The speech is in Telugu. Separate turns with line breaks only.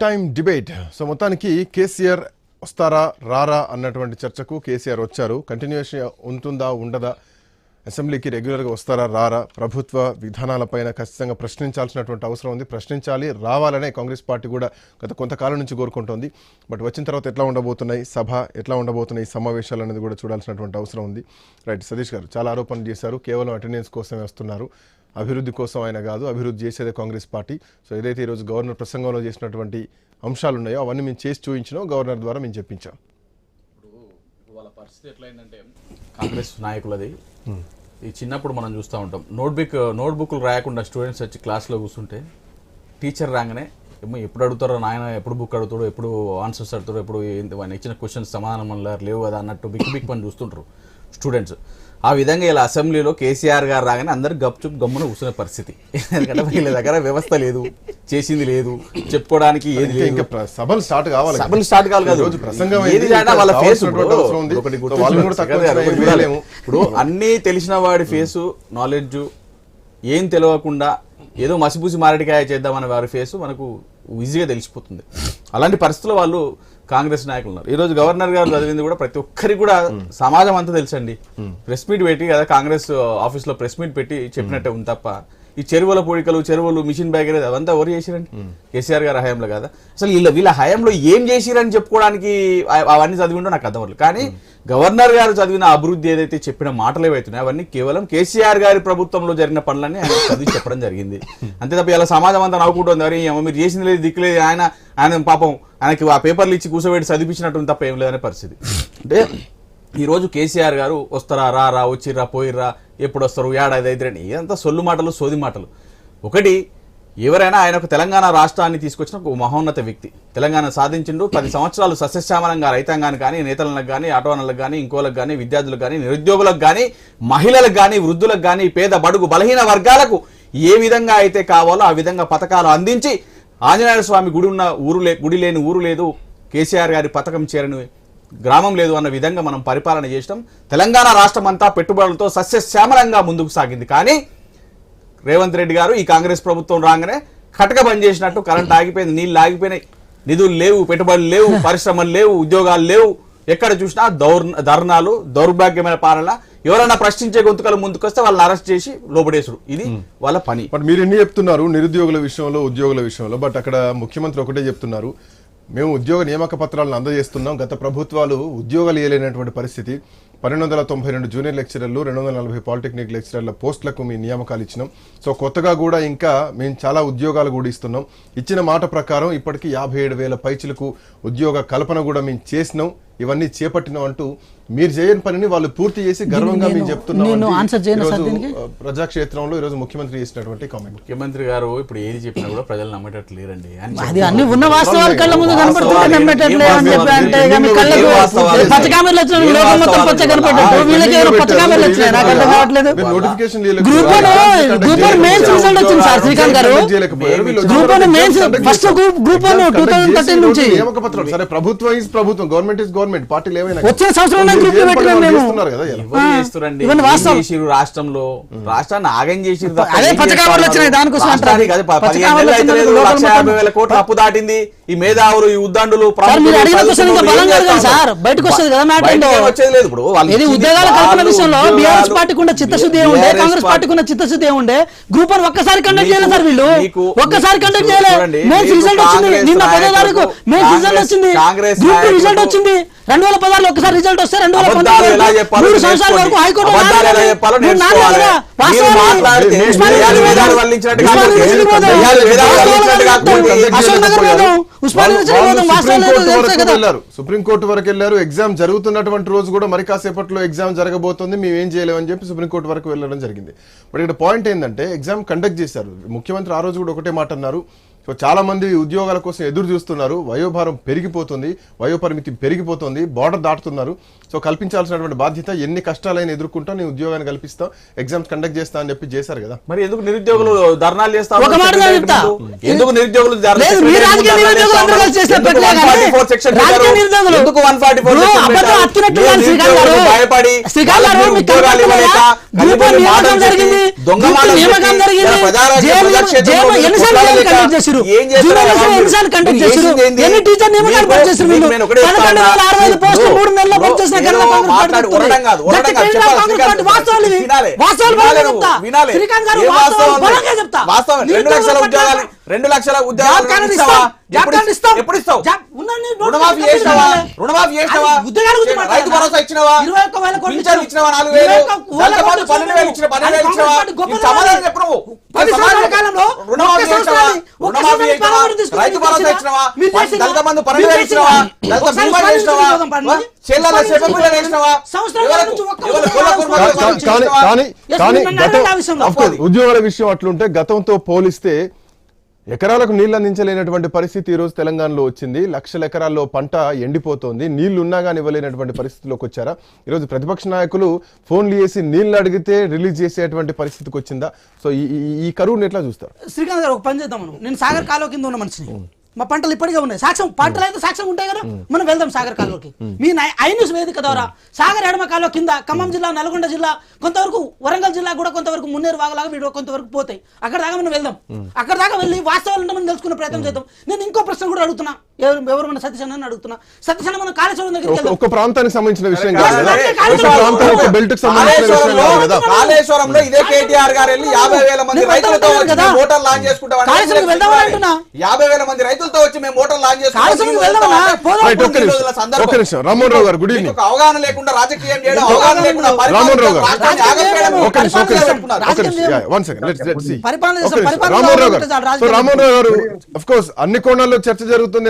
Time debate. సో మొత్తానికి కేసీఆర్ వస్తారా రారా అన్నటువంటి చర్చకు కేసీఆర్ వచ్చారు. కంటిన్యూషన్ ఉంటుందా ఉండదా? అసెంబ్లీకి రెగ్యులర్గా వస్తారా రారా? ప్రభుత్వ విధానాలపైన ఖచ్చితంగా ప్రశ్నించాల్సినటువంటి అవసరం ఉంది. ప్రశ్నించాలి రావాలనే కాంగ్రెస్ పార్టీ కూడా గత కొంతకాలం నుంచి కోరుకుంటోంది. బట్ వచ్చిన తర్వాత ఎట్లా ఉండబోతున్నాయి సభ ఎట్లా ఉండబోతున్నాయి సమావేశాలు అనేది కూడా చూడాల్సినటువంటి అవసరం ఉంది. రైట్ సతీష్ గారు చాలా ఆరోపణలు చేశారు. కేవలం అటెండెన్స్ కోసమే వస్తున్నారు. అభివృద్ధి కోసం ఆయన కాదు అభివృద్ధి చేసేదే కాంగ్రెస్ పార్టీ. సో ఏదైతే ఈరోజు గవర్నర్ ప్రసంగంలో చేసినటువంటి అంశాలు ఉన్నాయో అవన్నీ మేము చేసి చూపించినాం గవర్నర్ ద్వారా మేము చెప్పించాం.
ఇప్పుడు వాళ్ళ పరిస్థితి ఎట్లయిందంటే కాంగ్రెస్ నాయకులది. ఈ చిన్నప్పుడు మనం చూస్తూ ఉంటాం. నోట్బుక్ నోట్బుక్లు రాయకుండా స్టూడెంట్స్ వచ్చి క్లాస్లో కూర్చుంటే టీచర్ రాగానే ఎప్పుడు అడుగుతారో నాయన ఎప్పుడు బుక్ అడుగుతాడో ఎప్పుడు ఆన్సర్స్ అడుగుతారో ఎప్పుడు వాడిని ఇచ్చిన క్వశ్చన్స్ సమాధానం వల్ల లేవు కదా అన్నట్టు బిక్ బిక్ పని చూస్తుంటారు స్టూడెంట్స్ ఆ విధంగా ఇలా అసెంబ్లీలో కేసీఆర్ గారు రాగానే అందరు గప్చుప్ గమ్మున కూర్చునే పరిస్థితి. ఎందుకంటే వీళ్ళ దగ్గర వ్యవస్థ లేదు చేసింది లేదు చెప్పుకోవడానికి ఏది లేదు.
సభలు స్టార్ట్ కావాలి
సభలు స్టార్ట్ కావాలి కాదు. ఏది వాళ్ళ ఫేస్. ఇప్పుడు అన్నీ తెలిసిన వాడి ఫేసు నాలెడ్జ్ ఏం తెలియకుండా ఏదో మసిపూసి మారడికాయ చేద్దామనే వారి ఫేసు మనకు ఈజీగా తెలిసిపోతుంది. అలాంటి పరిస్థితుల్లో వాళ్ళు కాంగ్రెస్ నాయకులు ఉన్నారు. ఈ రోజు గవర్నర్ గారు చదివింది కూడా ప్రతి ఒక్కరికి కూడా సమాజం అంతా తెలుసండి. ప్రెస్ మీట్ పెట్టి కదా కాంగ్రెస్ ఆఫీస్లో ప్రెస్ మీట్ పెట్టి చెప్పినట్టే ఉంది తప్ప ఈ చెరువుల పూడికలు చెరువులు మిషన్ బ్యాగరేజ్ అవంతా ఎవరు చేసిరండి? కేసీఆర్ గారి హయాంలో కదా? అసలు వీళ్ళ వీళ్ళ హయాంలో ఏం చేసిరని చెప్పుకోవడానికి అవన్నీ చదివిండో నాకు అర్థం కానీ గవర్నర్ గారు చదివిన అభివృద్ధి ఏదైతే చెప్పిన మాటలు ఏవైతున్నాయో అవన్నీ కేవలం కేసీఆర్ గారి ప్రభుత్వంలో జరిగిన పనులన్నీ ఆయన చదివి చెప్పడం జరిగింది. అంతే తప్ప ఇలా సమాజం అంతా నవ్వుకుంటుంది. మరి ఏమో మీరు చేసింది లేదు దిక్కులేదు ఆయన ఆయన పాపం ఆయనకి ఆ పేపర్లు ఇచ్చి కూర్చోబెట్టి చదివించినట్టు తప్ప ఏం లేదనే పరిస్థితి. అంటే ఈరోజు కేసీఆర్ గారు వస్తారా రా రా వచ్చిర్రా పోయిర్రా ఎప్పుడు వస్తారు ఏడాది అయిద్రని ఇదంతా సొల్లు మాటలు సోది మాటలు. ఒకటి ఎవరైనా ఆయన ఒక తెలంగాణ రాష్ట్రాన్ని తీసుకొచ్చిన ఒక మహోన్నత వ్యక్తి. తెలంగాణ సాధించిండు పది సంవత్సరాలు సస్యశ్యామలంగా రైతాంగానికి కానీ నేతలకు కానీ ఆటోనలకు కానీ ఇంకోలకు కానీ విద్యార్థులకు కానీ నిరుద్యోగులకు కానీ మహిళలకు కానీ వృద్ధులకు కానీ పేద బడుగు బలహీన వర్గాలకు ఏ విధంగా అయితే కావాలో ఆ విధంగా పథకాలు అందించి ఆంజనేయ స్వామి గుడి ఉన్న ఊరు లే గుడి లేని ఊరు లేదు. కేసీఆర్ గారి పథకం చేరని గ్రామం లేదు అన్న విధంగా మనం పరిపాలన చేసినాం. తెలంగాణ రాష్ట్రం అంతా పెట్టుబడులతో సస్యశ్యామలంగా ముందుకు సాగింది. కానీ రేవంత్ రెడ్డి గారు ఈ కాంగ్రెస్ ప్రభుత్వం రాగానే కటక బంద్ చేసినట్టు కరెంట్ ఆగిపోయింది నీళ్ళు ఆగిపోయినాయి. నిధులు లేవు పెట్టుబడులు లేవు పరిశ్రమలు లేవు ఉద్యోగాలు లేవు. ఎక్కడ చూసినా దౌర్ ధర్నాలు దౌర్భాగ్యమైన పాలన. ఎవరైనా ప్రశ్నించే గొంతుకలు ముందుకొస్తే వాళ్ళని అరెస్ట్ చేసి లోబడేసుడు. ఇది వాళ్ళ పని.
బట్ మీరు ఎన్ని చెప్తున్నారు? నిరుద్యోగుల విషయంలో ఉద్యోగుల విషయంలో. బట్ అక్కడ ముఖ్యమంత్రి ఒకటే చెప్తున్నారు. మేము ఉద్యోగ నియామక పత్రాలను అందజేస్తున్నాం. గత ప్రభుత్వాలు ఉద్యోగాలు ఇవ్వలేనటువంటి పరిస్థితి. పన్నెండు వందల తొంభై రెండు జూనియర్ లెక్చరర్లు రెండు వందల నలభై పాలిటెక్నిక్ లెక్చరర్ల పోస్టులకు మీ నియామకాలు ఇచ్చినాం. సో కొత్తగా కూడా ఇంకా మేము చాలా ఉద్యోగాలు కూడా ఇస్తున్నాం. ఇచ్చిన మాట ప్రకారం ఇప్పటికీ యాభై ఏడు వేల పైచులకు ఉద్యోగ కల్పన కూడా మేము చేసినాం. ఇవన్నీ చేపట్టినాం అంటూ మీరు చేయని పనిని వాళ్ళు పూర్తి చేసి గర్వంగా మేము
నేను-
చెప్తున్నాం ప్రజాక్షేత్రంలో ఈరోజు ముఖ్యమంత్రి చేసినటువంటి కామెంట్
ముఖ్యమంత్రి గారు ఇప్పుడు ఏది చెప్పినా కూడా ప్రజలు నమ్మేటట్లు లేరండి
అది అన్ని ఉన్న వాస్తవాలు కళ్ళ ముందు అని చెప్పి అంటే వీళ్ళకి వచ్చినాయి నాకు అర్థం కావట్లేదు. Group group one mains. Result వచ్చింది sir Srikanth garu. Group one mains first. Group group one two thousand
చేసి
థర్టీన్ నుంచి.
సరే ప్రభుత్వం ఇస్ ప్రభుత్వం. గవర్నమెంట్ ఇస్ గవర్నమెంట్ పార్టీలు ఏమైనా
సంవత్సరం గ్రూప్ పెట్టినాం మేము. ఇవన్నీ వాస్తవం.
రాష్ట్రంలో? రాష్ట్రాన్ని ఆగం తప్ప
అదే
చేస్తా
వచ్చినాయి? దానికోసం అంటారు.
పదిహేను వేల కోట్ల అప్పు దాటింది. ఈ మేధావులు ఈ ఉద్దండులు
సార్? బయటకు వస్తుంది కదా
వచ్చేది లేదు ఇప్పుడు?
ఇది ఉద్యోగాల కల్పన విషయంలో
ఉద్యోగాలు-
బీఆర్ఎస్ పార్టీకి ఉన్న చిత్తశుద్ధి కాంగ్రెస్
పార్టీ-
పార్టీకి ఉన్న చిత్తశుద్ధి ఉండే? గ్రూప్ ఒక్కసారి కండక్ట్ చేయలేదు సార్ వీళ్ళు. ఒక్కసారి కండక్ట్ చేయలేదు మెయిన్స్ రిజల్ట్ వచ్చింది.
కాంగ్రెస్
నిన్న పదో తారీఖు
నాయకులకు-
మెయిన్స్ రిజల్ట్ గ్రూప్ వచ్చింది. రెండు వేల పదహారులో ఒక్కసారి రిజల్ట్ వస్తే రెండు వేల పంతొమ్మిది మూడు సంవత్సరాల. వరకు హైకోర్టు
సుప్రీంకోర్టు వరకు వెళ్ళారు. ఎగ్జామ్ జరుగుతున్నటువంటి రోజు కూడా మరి కాసేపట్లో ఎగ్జామ్ జరగబోతుంది. మేము ఏం చేయలేమని చెప్పి సుప్రీంకోర్టు వరకు వెళ్ళడం జరిగింది. బట్ ఇక్కడ పాయింట్ ఏంటంటే ఎగ్జామ్ కండక్ట్ చేశారు. ముఖ్యమంత్రి ఆ రోజు కూడా ఒకటే మాట అన్నారు. సో చాలా మంది ఉద్యోగాల కోసం ఎదురు చూస్తున్నారు వయోభారం పెరిగిపోతుంది వయోపరిమితి పెరిగిపోతుంది బార్డర్ దాటుతున్నారు సో కల్పించాల్సినటువంటి బాధ్యత ఎన్ని కష్టాలైనా ఎదుర్కొంటా నేను ఉద్యోగాన్ని కల్పిస్తా ఎగ్జామ్స్ కండక్ట్ చేస్తా అని చెప్పి చేశారు కదా
మరి ఎందుకు నిరుద్యోగులు ధర్నాలు చేస్తా
ఒక
ఉన్నారు?
మాట నేను చెప్తా.
ఎందుకు నిరుద్యోగులు ధర్నా
లేదు, మీ
సెక్రటరీ
రాజకీయ
ధర్నా
నిరుద్యోగులు
చేస్తా
అందరూ
ఉన్నారు?
కాంగ్రెస్ చేసిన
ఎందుకు
ప్రక్రియ కానీ
144 section
రాజకీయ
పెట్టారు?
నిరుద్యోగులు.
ఎందుకు 144
ఇప్పుడు
section
అబద్ధం
పెట్టారు?
అత్తినట్టు
మీరు
కాదు శ్రీకాంత్ గారు.
నిరుద్యోగులు భయపడి
శ్రీకాంత్ గారు
వాళ్ళకి
మీకు
ఉద్యోగాలు
కనపడలేదా?
ఇవ్వలేక,
గ్రూప్
కనీసం
నియామకం
మాటలు
జరిగింది
చెప్పి, దొంగ
ఎన్నిసార్లు
కొట్లాడలేక
కండక్ట్? ఎన్ని టీచర్ నియామకాలు
మీకు
వీళ్ళు పదకొండు
చెప్తాను.
వేల పోస్టులు మూడు నెలల్లో పనిచేసిన వాస్తవాలు. వాస్తవాలు చెప్తా. శ్రీకాంత్ గారు వాస్తవాలు చెప్తా.
రెండు లక్షల ఉద్యోగాల
విషయం అట్లుంటే గతంతో పోలిస్తే ఎకరాలకు నీళ్ళు అందించలేనటువంటి పరిస్థితి ఈరోజు రోజు తెలంగాణలో వచ్చింది. లక్షల ఎకరాల్లో పంట ఎండిపోతోంది. నీళ్ళు ఉన్నా కానీ ఇవ్వలేనటువంటి పరిస్థితిలోకి వచ్చారా? ఈరోజు ప్రతిపక్ష నాయకులు ఫోన్లు చేసి నీళ్ళు అడిగితే రిలీజ్ చేసేటువంటి పరిస్థితికి వచ్చిందా? సో ఈ ఈ- కరువుని ఎట్లా చూస్తారు?
శ్రీకాంత్ గారు ఒక పని చేద్దాం నేను సాగర్ కాలువ కింద ఉన్న మనిషిని. మా పంటలు ఇప్పటికే ఉన్నాయి. సాక్ష్యం పంటలు అయితే సాక్ష్యం ఉంటాయి కదా. మనం వెళ్దాం సాగర్ కాలువకి. మీ ఐన్యూస్ వేదిక ద్వారా సాగర్ ఎడమ కాలువ కింద ఖమ్మం జిల్లా నల్గొండ జిల్లా కొంతవరకు వరంగల్ జిల్లా కూడా కొంతవరకు మున్నేరు వాగలాగా వీడు కొంతవరకు పోతాయి. అక్కడ దాకా మనం వెళ్దాం. అక్కడ దాకా వెళ్ళి వాస్తవాలు మనం తెలుసుకునే ప్రయత్నం చేద్దాం. నేను ఇంకో ప్రశ్న కూడా అడుగుతున్నా. ఎవరు ఎవరు మన సతీష్ అన్న అడుగుతున్నా. సతీష్ అన్న మనం కాళేశ్వరం దగ్గరికి
ఒక- ప్రాంతానికి సంబంధించిన విషయం
కాదు,
బెల్ట్కి సంబంధించిన విషయం
కాళేశ్వరంలో ఇదే కేటీఆర్ గారు వెళ్ళి యాభై వేల మంది రైతులతో మోటార్ లాంచ్ చేసుకుంటాం అని
వెళ్దామని అంటున్నా.
యాభై వేల మంది వచ్చి మేము మోటార్ లాంచ్
నిమిషం. రామ్మోహన్ రావు గారు గుడ్ ఈవినింగ్.
ఒక అవగాహన లేకుండా రాజకీయం చేయడం అవగాహన లేకుండా
రామ్మోహన్ రావు గారు. వన్ సెకండ్
చేస్తాం.
రామ్మోహన్ రావు
చేస్తాం.
గారు సో
రాజకీయం
రామ్మోహన్ రావు గారు అఫ్ కోర్స్ అన్ని కోణాల్లో చర్చ జరుగుతుంది.